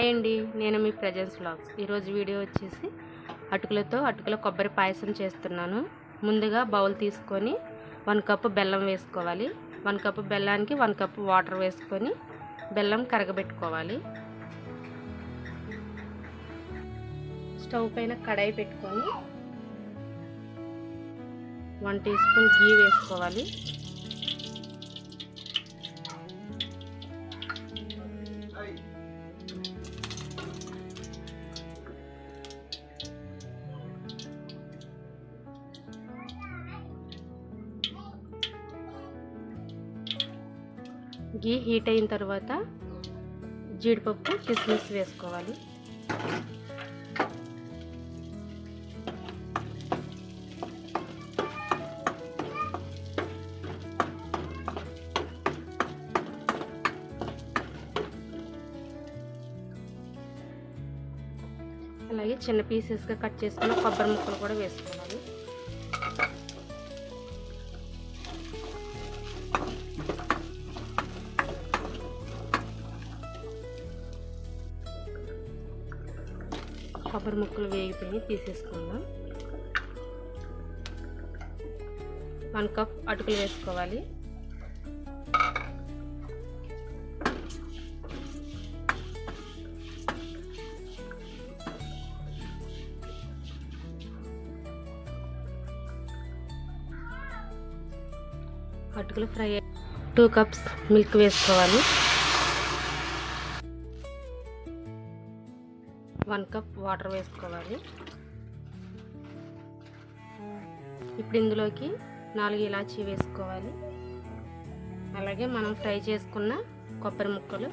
Hi అండి నేను మీ ప్రజెన్స్ వ్లాగ్స్. ఈరోజు వీడియో వచ్చేసి అటుకులతో అటుకుల కొబ్బరి పాయసం చేస్తున్నాను. ముందుగా బౌల్ తీసుకొని వన్ కప్పు బెల్లం వేసుకోవాలి. వన్ కప్పు బెల్లానికి వన్ కప్పు వాటర్ వేసుకొని బెల్లం కరగబెట్టుకోవాలి. స్టవ్ పైన కడాయి పెట్టుకొని వన్ టీ స్పూన్ గీ వేసుకోవాలి. గీ హీట్ అయిన తర్వాత జీడిపప్పు కిస్మిస్ వేసుకోవాలి. అలాగే చిన్న పీసెస్గా కట్ చేసుకున్న కొబ్బరి ముక్కలు కూడా వేసుకోవాలి. కొబ్బరి ముక్కలు వేగిపోయి తీసేసుకుందాం. వన్ కప్ అటుకులు వేసుకోవాలి. అటుకులు ఫ్రై టూ కప్స్ మిల్క్ వేసుకోవాలి. వన్ కప్ వాటర్ వేసుకోవాలి. ఇప్పుడు ఇందులోకి నాలుగు ఇలాచీ వేసుకోవాలి. అలాగే మనం ఫ్రై చేసుకున్న కొబ్బరి ముక్కలు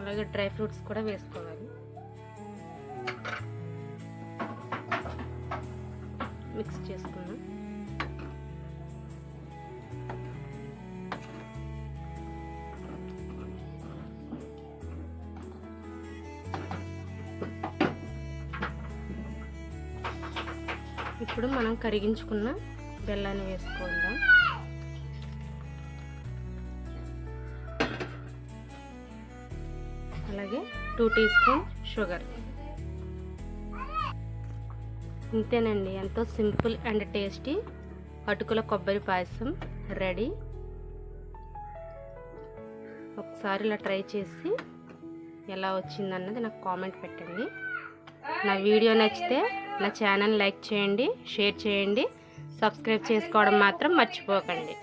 అలాగే డ్రై ఫ్రూట్స్ కూడా వేసుకోవాలి. మిక్స్ చేసుకున్నాం ఇప్పుడు మనం కరిగించుకున్న బెల్లాన్ని వేసుకుందాం. అలాగే టూ టీ స్పూన్ షుగర్. ఇంతేనండి ఎంతో సింపుల్ అండ్ టేస్టీ అటుకుల కొబ్బరి పాయసం రెడీ. ఒకసారి ఇలా ట్రై చేసి ఎలా వచ్చిందన్నది నాకు కామెంట్ పెట్టండి. నా వీడియో నచ్చితే నా ఛానల్ లైక్ చేయండి షేర్ చేయండి సబ్స్క్రైబ్ చేసుకోవడం మాత్రం మర్చిపోకండి.